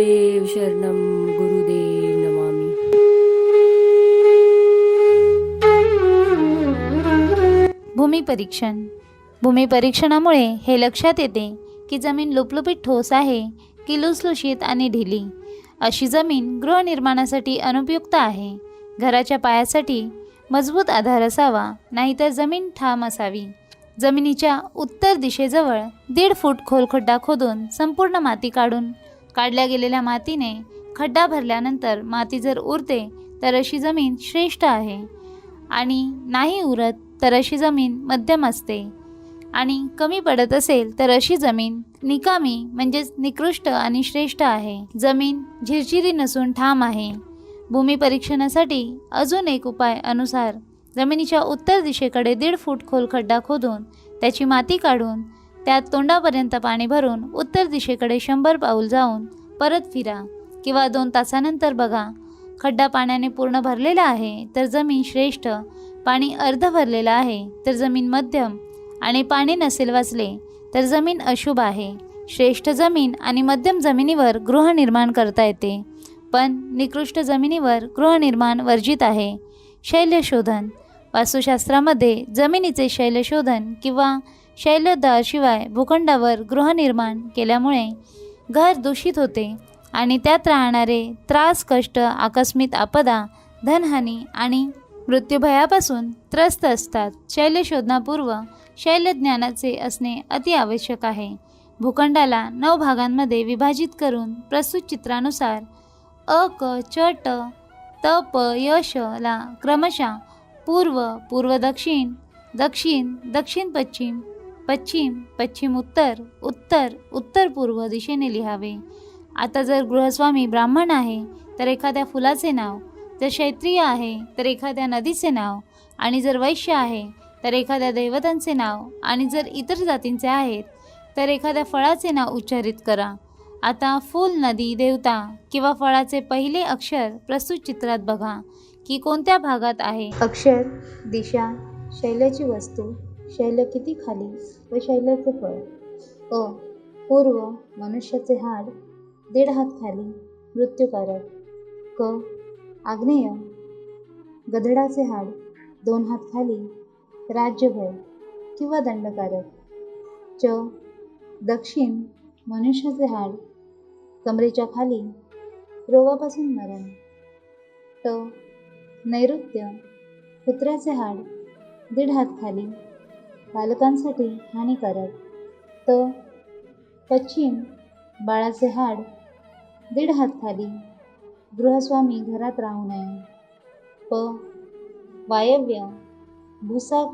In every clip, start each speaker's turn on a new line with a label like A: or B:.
A: गुरुदेव शरणम गुरुदेव नमामी.
B: भूमी परीक्षण. भूमी परीक्षणामुळे हे लक्षात येते की जमीन लुपलुपीत ठोस आहे की लुसलुशीत आणि ढिली. अशी जमीन गृहनिर्माणासाठी अनुपयुक्त आहे. घराच्या पायासाठी मजबूत आधार असावा नाहीतर जमीन ठाम असावी. जमिनीच्या उत्तर दिशेजवळ दीड फूट खोल खड्डा खोदून संपूर्ण माती काढून काढल्या गेलेल्या मातीने खड्डा भरल्यानंतर माती जर उरते तर अशी जमीन श्रेष्ठ आहे. आणि नाही उरत तर अशी जमीन मध्यम असते. आणि कमी पडत असेल तर अशी जमीन निकामी म्हणजेच निकृष्ट आणि श्रेष्ठ आहे. जमीन झिरझिरी नसून ठाम आहे. भूमी परीक्षणासाठी अजून एक उपाय अनुसार जमिनीच्या उत्तर दिशेकडे दीड फूट खोल खड्डा खोदून त्याची माती काढून त्यात तोंडापर्यंत पाणी भरून उत्तर दिशेकडे शंभर पाऊल जाऊन परत फिरा. किंवा दोन तासानंतर बघा. खड्डा पाण्याने पूर्ण भरलेला आहे तर जमीन श्रेष्ठ. पाणी अर्ध भरलेलं आहे तर जमीन मध्यम. आणि पाणी नसेल वाचले तर जमीन अशुभ आहे. श्रेष्ठ जमीन आणि मध्यम जमिनीवर गृहनिर्माण करता येते. पण निकृष्ट जमिनीवर गृहनिर्माण वर्जित आहे. शैल्यशोधन. वास्तुशास्त्रामध्ये जमिनीचे शैल्यशोधन किंवा शैल्यदाशिवाय भूखंडावर गृहनिर्माण केल्यामुळे घर दूषित होते आणि त्यात राहणारे त्रास कष्ट आकस्मिक आपदा धनहानी आणि मृत्यूभयापासून त्रस्त असतात. शैल्यशोधनापूर्व शैलज्ञानाचे असणे अति आवश्यक आहे. भूखंडाला नऊ भागांमध्ये विभाजित करून प्रस्तुत चित्रानुसार अ क च ट त प ला क्रमशः पूर्व पूर्व दक्षिण दक्षिण दक्षिण पश्चिम पश्चिम पश्चिम उत्तर उत्तर उत्तर पूर्व दिशेने लिहावे. आता जर गृहस्वामी ब्राह्मण आहे तर एखाद्या फुलाचे नाव जर क्षत्रिय आहे तर एखाद्या नदीचे नाव आणि जर वैश्य आहे तर एखाद्या दैवतांचे नाव आणि जर इतर जातींचे आहेत तर एखाद्या फळाचे नाव उच्चारित करा. आता फूल नदी देवता किंवा फळाचे पहिले अक्षर प्रस्तुत चित्रात बघा की कोणत्या भागात आहे? अक्षर दिशा शैल्याची वस्तू शैल किती खाली व शैल्याचे फळ. अ पूर्व मनुष्याचे हाड दीड हात खाली मृत्यूकारक क आग्नेय. गधडाचे हाड दोन हात खाली राज्यभर किंवा दंडकारक. च दक्षिण मनुष्याचे हाड कमरेच्या खाली रोगापासून मरण. ट नैऋत्य कुत्र्याचे हाड दीड हात खाली बालकांसाठी हानिकारक. त. पश्चिम बाळाचे हाड दीड हात खाली. गृहस्वामी घरात राहू नये. प. वायव्य भुसा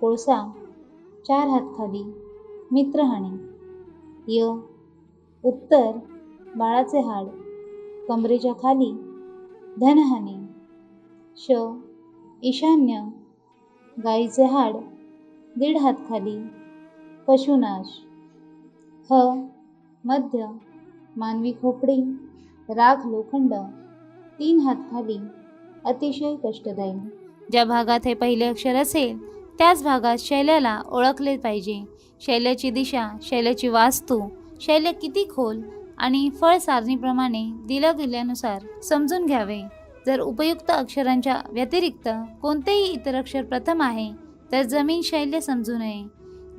B: कोळसा चार हात खाली. मित्रहाणी य. उत्तर बाळाचे हाड कमरेच्या खाली. धनहानी. श. ईशान्य गाईचे हाड दीड हात खाली. पशुनाश. ह. मध्य. मानवी खोपडी. राख लोखंड. तीन हात खाली. अतिशय कष्टदायी. ज्या भागात हे पहिले अक्षर असेल त्याच भागात शैल्याला ओळखले पाहिजे. शैल्याची दिशा शैल्याची वास्तू शैल्य किती खोल आणि फळ सारणीप्रमाणे दिल्या गेल्यानुसार समजून घ्यावे. जर उपयुक्त अक्षरांच्या व्यतिरिक्त कोणतेही इतर अक्षर प्रथम आहे तर जमीन शैल्य समजू नये.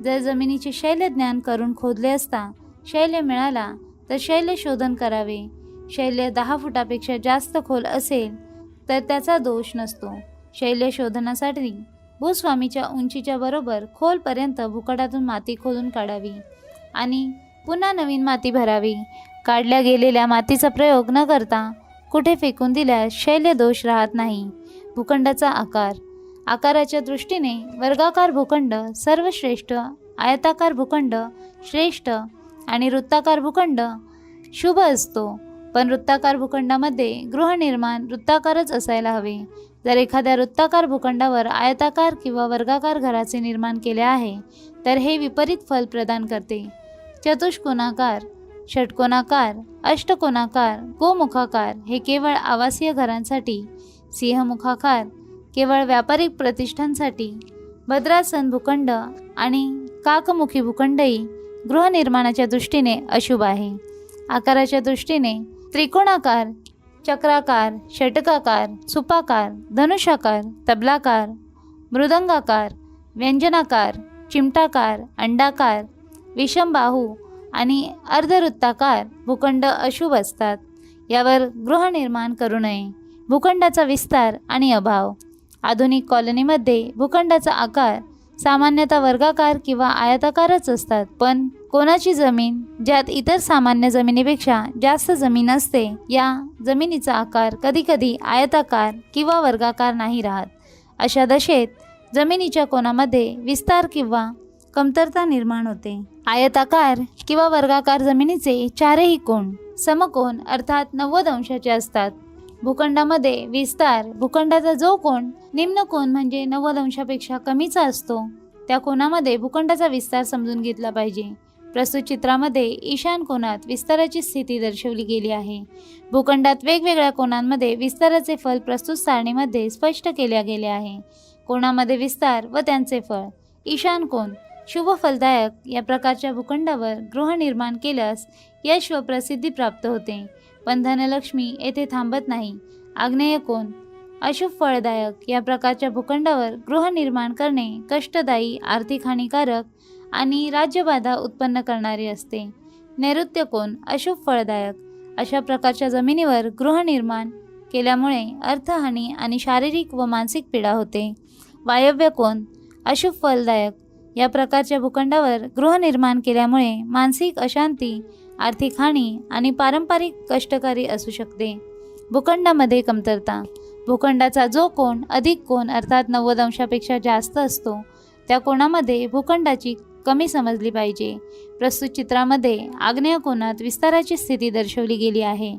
B: जर जमिनीचे शैल्य ज्ञान करून खोदले असता शैल्य मिळाला तर शैल्य शोधन करावे. शैल्य दहा फुटापेक्षा जास्त खोल असेल तर त्याचा दोष नसतो. शैल्य शोधनासाठी भूस्वामीच्या उंचीच्या बरोबर खोलपर्यंत भुकटातून माती खोदून काढावी आणि पुन्हा नवीन माती भरावी. काढल्या गेलेल्या मातीचा प्रयोग न करता कुठे फेकून दिल्यास शैल्य दोष राहत नाही. भूखंडाचा आकार आकाराच्या दृष्टीने वर्गाकार भूखंड सर्वश्रेष्ठ आयताकार भूखंड श्रेष्ठ आणि वृत्ताकार भूखंड शुभ असतो. पण वृत्ताकार भूखंडामध्ये गृहनिर्माण वृत्ताकारच असायला हवे. जर एखाद्या वृत्ताकार भूखंडावर आयताकार किंवा वर्गाकार घराचे निर्माण केले आहे तर हे विपरीत फल प्रदान करते. चतुष्कोनाकार षटकोनाकार अष्टकोनाकार गोमुखाकार हे केवळ आवासीय घरांसाठी सिंहमुखाकार केवळ व्यापारिक प्रतिष्ठांसाठी भद्रासन भूखंड आणि काकमुखी भूखंडही गृहनिर्माणाच्या दृष्टीने अशुभ आहे. आकाराच्या दृष्टीने त्रिकोणाकार चक्राकार षटकाकार सुपाकार धनुषाकार तबलाकार मृदंगाकार व्यंजनाकार चिमटाकार अंडाकार विषमबाहू आणि अर्धवृत्ताकार भूखंड अशुभ असतात. यावर गृहनिर्माण करू नये. भूखंडाचा विस्तार आणि अभाव. आधुनिक कॉलनीमध्ये भूखंडाचा आकार सामान्यतः वर्गाकार किंवा आयताकारच असतात. पण कोणाची जमीन ज्यात इतर सामान्य जमिनीपेक्षा जास्त जमीन असते या जमिनीचा आकार कधीकधी आयताकार किंवा वर्गाकार नाही राहत. अशा दशेत जमिनीच्या कोणामध्ये विस्तार किंवा कमतरता निर्माण होते. आयताकार किंवा वर्गाकार जमिनीचे चारही कोण समकोण अर्थात नव्वद अंशाचे असतात. भूखंडामध्ये विस्तार. भूखंडाचा जो कोण निम्न कोण म्हणजे नव्वद अंशापेक्षा कमीचा असतो. त्या कोणामध्ये भूखंडाचा विस्तार समजून घेतला पाहिजे? प्रस्तुत चित्रामध्ये ईशान कोणात विस्ताराची स्थिती दर्शवली गेली आहे. भूखंडात वेगवेगळ्या कोणांमध्ये विस्ताराचे फल प्रस्तुत सारणीमध्ये स्पष्ट केले गेले आहे. कोणामध्ये विस्तार व त्यांचे फळ. ईशान कोण शुभ फलदायक या प्रकारच्या भूखंडावर गृहनिर्माण केल्यास यश व प्रसिद्धी प्राप्त होते. पण धनलक्ष्मी येथे थांबत नाही. आग्नेय कोण? अशुभ फळदायक या प्रकारच्या भूखंडावर गृहनिर्माण करणे कष्टदायी आर्थिक हानिकारक आणि राज्यबाधा उत्पन्न करणारे असते. नैऋत्य कोण? अशुभ फळदायक. अशा प्रकारच्या जमिनीवर गृहनिर्माण केल्यामुळे अर्थहानी आणि शारीरिक व मानसिक पीडा होते. वायव्य कोण? अशुभ फलदायक या प्रकारच्या भूखंडावर गृहनिर्माण केल्यामुळे मानसिक अशांती आर्थिक हानी आणि पारंपरिक कष्टकारी असू शकते. भूखंडामध्ये कमतरता. भूखंडाचा जो कोण अधिक कोण अर्थात नव्वद अंशापेक्षा जास्त असतो त्या कोणामध्ये भूखंडाची कमी समजली पाहिजे. प्रस्तुत चित्रामध्ये आग्नेय कोणात विस्ताराची स्थिती दर्शवली गेली आहे.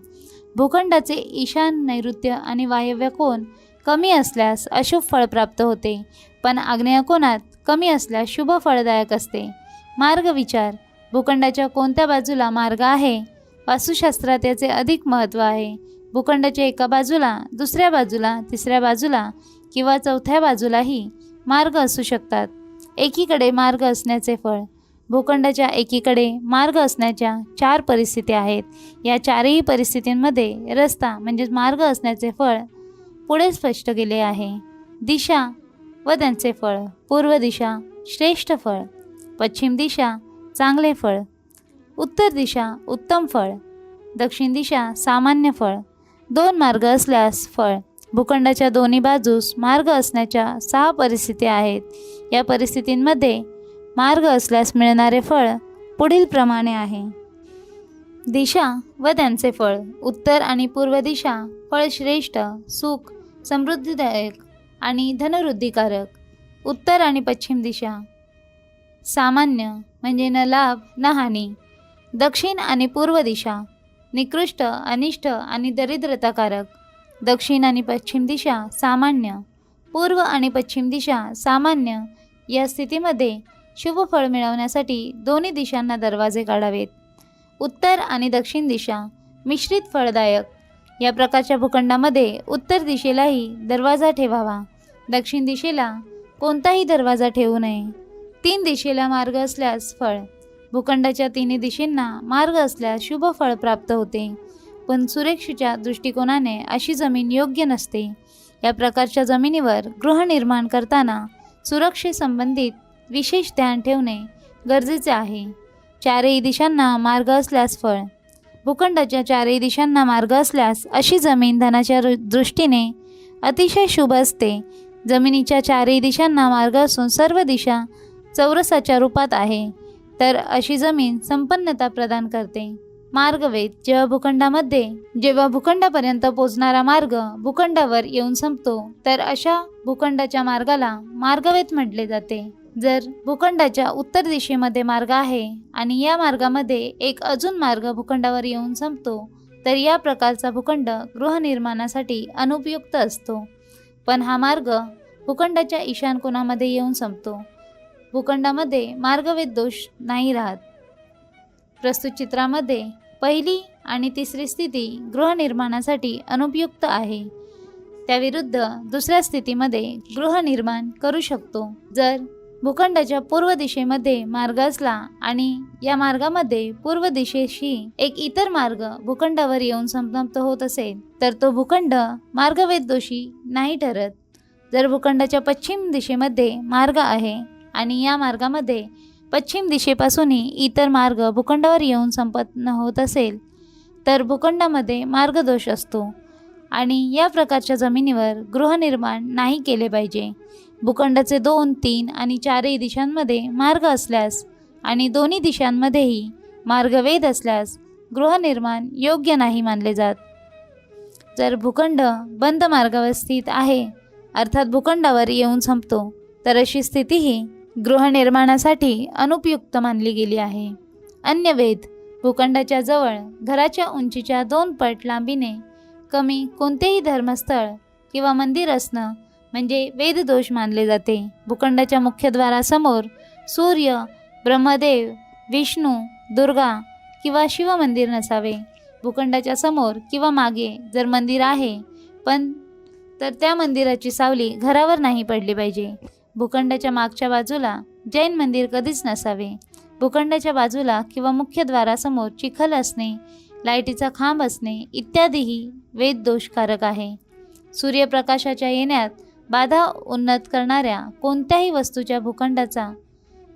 B: भूखंडाचे ईशान नैऋत्य आणि वायव्य कोण कमी असल्यास अशुभ फळ प्राप्त होते पण आग्नेय कोणात कमी असल्यास शुभ फळदायक असते. मार्ग विचार. भूखंडाच्या कोणत्या बाजूला मार्ग आहे? वास्तुशास्त्रात याचे अधिक महत्त्व आहे. भूखंडाच्या एका बाजूला दुसऱ्या बाजूला तिसऱ्या बाजूला किंवा चौथ्या बाजूलाही मार्ग असू शकतात. एकीकडे मार्ग असण्याचे फळ भूखंडाच्या एकीकडे मार्ग असण्याच्या चार परिस्थिती आहेत. या चारही परिस्थितींमध्ये रस्ता म्हणजेच मार्ग असण्याचे फळ पुढे स्पष्ट केले आहे. दिशा व त्यांचे फळ पूर्व दिशा श्रेष्ठ फळ पश्चिम दिशा चांगले फळ. उत्तर दिशा उत्तम फळ. दक्षिण दिशा सामान्य फळ. दोन मार्ग असल्यास फळ. भूखंडाच्या दोन्ही बाजूस मार्ग असण्याच्या सहा परिस्थिती आहेत. या परिस्थितींमध्ये मार्ग असल्यास मिळणारे फळ पुढील प्रमाणे आहे. दिशा व त्यांचे फळ. उत्तर आणि पूर्व दिशा फळ श्रेष्ठ सुख समृद्धीदायक आणि धनवृद्धिकारक. उत्तर आणि पश्चिम दिशा सामान्य म्हणजे न लाभ न हानी. दक्षिण आणि पूर्व दिशा. निकृष्ट अनिष्ट आणि दरिद्रताकारक. दक्षिण आणि पश्चिम दिशा सामान्य. पूर्व आणि पश्चिम दिशा सामान्य. या स्थितीमध्ये शुभफळ मिळवण्यासाठी दोन्ही दिशांना दरवाजे काढावेत. उत्तर आणि दक्षिण दिशा मिश्रित फळदायक. या प्रकारच्या भूखंडामध्ये उत्तर दिशेलाही दरवाजा ठेवावा. दक्षिण दिशेला कोणताही दरवाजा ठेवू नये. तीन दिशेला मार्ग असल्यास फळ. भूखंडाच्या तिन्ही दिशेंना मार्ग असल्यास शुभ फळ प्राप्त होते. पण सुरक्षेच्या दृष्टिकोनाने अशी जमीन योग्य नसते. या प्रकारच्या जमिनीवर गृहनिर्माण करताना सुरक्षेसंबंधित विशेष ध्यान ठेवणे गरजेचे आहे. चारही दिशांना मार्ग असल्यास फळ. भूखंडाच्या चारही दिशांना मार्ग असल्यास अशी जमीन धनाच्या दृष्टीने अतिशय शुभ असते. जमिनीच्या चारही दिशांना मार्ग असून सर्व दिशा चौरसाच्या रूपात आहे. तर अशी जमीन संपन्नता प्रदान करते. मार्गवेद जेव्हा भूखंडामध्ये जेव्हा भूखंडापर्यंत पोचणारा मार्ग भूखंडावर येऊन संपतो तर अशा भूखंडाच्या मार्गाला मार्गवेद म्हटले जाते. जर भूखंडाच्या उत्तर दिशेमध्ये मार्ग आहे आणि या मार्गामध्ये एक अजून मार्ग भूखंडावर येऊन संपतो तर या प्रकारचा भूखंड गृहनिर्माणासाठी अनुपयुक्त असतो. पण हा मार्ग भूखंडाच्या ईशान कोणामध्ये येऊन संपतो. भूखंडामध्ये मार्गवेद दोष नाही राहत. प्रस्तुत चित्रामध्ये पहिली आणि तिसरी स्थिती गृहनिर्माणासाठी अनुपयुक्त आहे. त्याविरुद्ध दुसऱ्या स्थितीमध्ये गृहनिर्माण करू शकतो. जर भूखंडाच्या पूर्व दिशेमध्ये मार्ग असला आणि या मार्गामध्ये पूर्व दिशेशी एक इतर मार्ग भूखंडावर येऊन समाप्त होत असेल तर तो भूखंड मार्गवेद दोषी नाही ठरत. जर भूखंडाच्या पश्चिम दिशेमध्ये मार्ग आहे आणि या मार्गामध्ये पश्चिम दिशेपासूनही इतर मार्ग भूखंडावर येऊन संपन्न होत असेल तर भूखंडामध्ये मार्गदोष असतो. आणि या प्रकारच्या जमिनीवर गृहनिर्माण नाही केले पाहिजे. भूखंडाचे दोन तीन आणि चारही दिशांमध्ये मार्ग असल्यास आणि दोन्ही दिशांमध्येही मार्गवेध असल्यास गृहनिर्माण योग्य नाही मानले जात. जर भूखंड बंद मार्गावर स्थित आहे अर्थात भूखंडावर येऊन संपतो तर अशी स्थितीही गृहनिर्माणासाठी अनुपयुक्त मानली गेली आहे. अन्य वेद भूखंडाच्या जवळ घराच्या उंचीच्या दोन पट लांबीने कमी कोणतेही धर्मस्थळ किंवा मंदिर असणं म्हणजे वेददोष मानले जाते. भूखंडाच्या मुख्यद्वारासमोर सूर्य ब्रह्मदेव विष्णू दुर्गा किंवा शिवमंदिर नसावे. भूखंडाच्या समोर किंवा मागे जर मंदिर आहे पण तर त्या मंदिराची सावली घरावर नाही पडली पाहिजे. भूखंडाच्या मागच्या बाजूला जैन मंदिर कधीच नसावे. भूखंडाच्या बाजूला किंवा मुख्यद्वारासमोर चिखल असणे लाईटीचा खांब असणे इत्यादीही वेद दोषकारक आहे. सूर्यप्रकाशाच्या येण्यात बाधा उन्नत करणाऱ्या कोणत्याही वस्तूच्या भूखंडाचा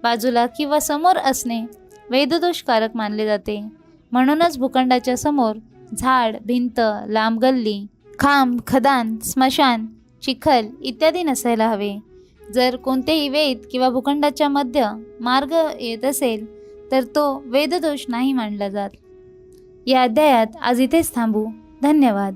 B: बाजूला किंवा समोर असणे वेददोषकारक मानले जाते. म्हणूनच भूखंडाच्या समोर झाड भिंत लांब गल्ली खांब खदान स्मशान चिखल इत्यादी नसायला हवे. जर कोणतेही वेद किंवा भूखंडाच्या मध्य मार्ग येत असेल तर तो वेददोष नाही मानला जात. या अध्यायात आज इथेच थांबू. धन्यवाद.